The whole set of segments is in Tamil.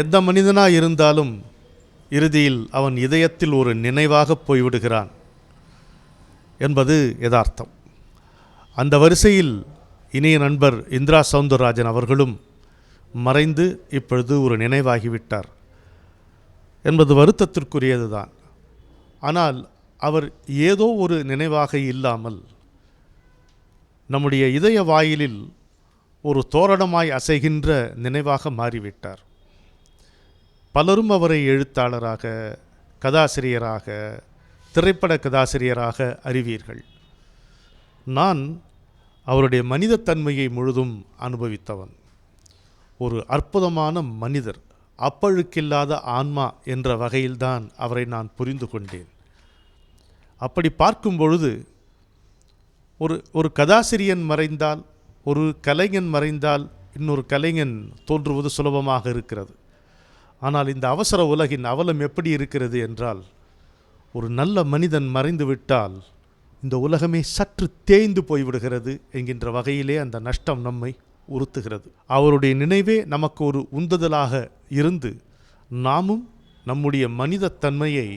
எந்த மனிதனாக இருந்தாலும் இறுதியில் அவன் இதயத்தில் ஒரு நினைவாக போய்விடுகிறான் என்பது யதார்த்தம். அந்த வரிசையில் இனிய நண்பர் இந்திரா சவுந்தரராஜன் அவர்களும் மறைந்து இப்பொழுது ஒரு நினைவாகிவிட்டார் என்பது வருத்தத்திற்குரியதுதான். ஆனால் அவர் ஏதோ ஒரு நினைவாக இல்லாமல் நம்முடைய இதய வாயிலில் ஒரு தோரணமாய் அசைகின்ற நினைவாக மாறிவிட்டார். பலரும் அவரை எழுத்தாளராக கதாசிரியராக திரைப்பட கதாசிரியராக அறிவீர்கள். நான் அவருடைய மனிதத்தன்மையை முழுதும் அனுபவித்தவன். ஒரு அற்புதமான மனிதர் அப்பழுக்கில்லாத ஆன்மா என்ற வகையில்தான் அவரை நான் புரிந்து கொண்டேன். அப்படி பார்க்கும் பொழுது ஒரு ஒரு கதாசிரியன் மறைந்தால் ஒரு கலைஞன் மறைந்தால் இன்னொரு கலைஞன் தோன்றுவது சுலபமாக இருக்கிறது. ஆனால் இந்த அவசர உலகின் அவலம் எப்படி இருக்கிறது என்றால் ஒரு நல்ல மனிதன் மறைந்துவிட்டால் இந்த உலகமே சற்று தேய்ந்து போய்விடுகிறது என்கின்ற வகையிலே அந்த நஷ்டம் நம்மை உறுத்துகிறது. அவருடைய நினைவே நமக்கு ஒரு உந்துதலாக இருந்து நாமும் நம்முடைய மனிதத்தன்மையை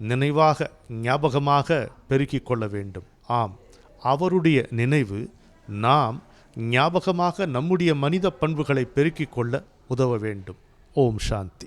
நினைவாக ஞாபகமாக பெருக்கிக் கொள்ள வேண்டும். ஆம் அவருடைய நினைவு நாம் ஞாபகமாக நம்முடைய மனித பண்புகளை பெருக்கிக் கொள்ள உதவ வேண்டும். ओम शांति।